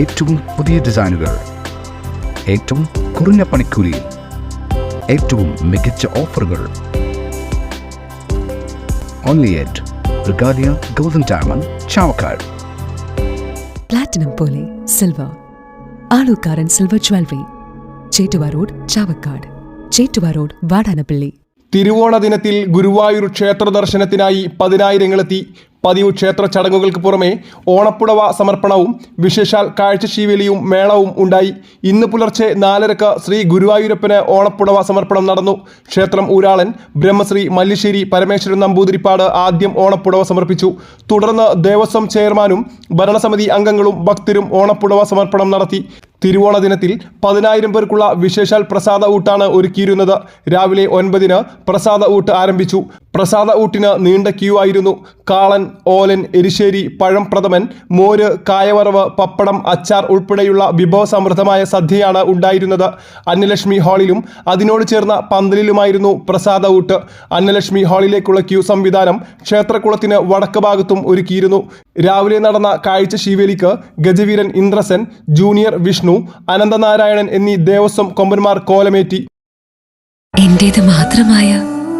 ഏറ്റവും പുതിയ ഡിസൈനുകൾ ഏറ്റവും കുറഞ്ഞ പണിക്കൂലിയിൽ ഏറ്റവും മികച്ച ഓഫറുകൾ. Only at Regalia golden diamond Chavakkad platinum പോലെ silver Aalukkaran silver jewellery Chettuva road Chavakkad Chettuva road Vadanappally. തിരുവോണ ദിനത്തിൽ ഗുരുവായൂർ ക്ഷേത്ര ദർശനത്തിനായി പതിനായിരങ്ങളെത്തി പതിവ് ക്ഷേത്ര ചടങ്ങുകൾക്ക് പുറമെ ഓണപ്പുടവ സമർപ്പണവും വിശേഷാൽ കാഴ്ചശീവേലിയും മേളവും ഉണ്ടായി. ഇന്ന് പുലർച്ചെ നാലരക്ക് ശ്രീ ഗുരുവായൂരപ്പന് ഓണപ്പുടവ സമർപ്പണം നടന്നു. ക്ഷേത്രം ഊരാളൻ ബ്രഹ്മശ്രീ മല്ലിശ്ശേരി പരമേശ്വരൻ നമ്പൂതിരിപ്പാട് ആദ്യം ഓണപ്പുടവ സമർപ്പിച്ചു. തുടർന്ന് ദേവസ്വം ചെയർമാനും ഭരണസമിതി അംഗങ്ങളും ഭക്തരും ഓണപ്പുടവ സമർപ്പണം നടത്തി. തിരുവോണ ദിനത്തിൽ പതിനായിരം പേർക്കുള്ള വിശേഷാൽ പ്രസാദ ഊട്ടാണ് ഒരുക്കിയിരുന്നത്. രാവിലെ ഒൻപതിന് പ്രസാദ ഊട്ട് ആരംഭിച്ചു. പ്രസാദ ഊട്ടിന് നീണ്ട ക്യൂ ആയിരുന്നു. കാളൻ ഓലൻ എരിശ്ശേരി പഴം പ്രഥമൻ മോര് കായവറവ് പപ്പടം അച്ചാർ ഉൾപ്പെടെയുള്ള വിഭവസമൃദ്ധമായ സദ്യയാണ് ഉണ്ടായിരുന്നത്. അന്നലക്ഷ്മി ഹാളിലും അതിനോട് ചേർന്ന പന്തലിലുമായിരുന്നു പ്രസാദ ഊട്ട്. അന്നലക്ഷ്മി ഹാളിലേക്കുള്ള ക്യൂ സംവിധാനം ക്ഷേത്രകുളത്തിന് വടക്ക് ഭാഗത്തും ഒരുക്കിയിരുന്നു. രാവിലെ നടന്ന കാഴ്ച ശീവേലിക്ക് ഗജവീരൻ ഇന്ദ്രസൻ ജൂനിയർ വിഷ്ണു അനന്തനാരായണൻ എന്നീ ദേവസ്വം കൊമ്പന്മാർ കോലമേറ്റി. എന്റേത് മാത്രമായ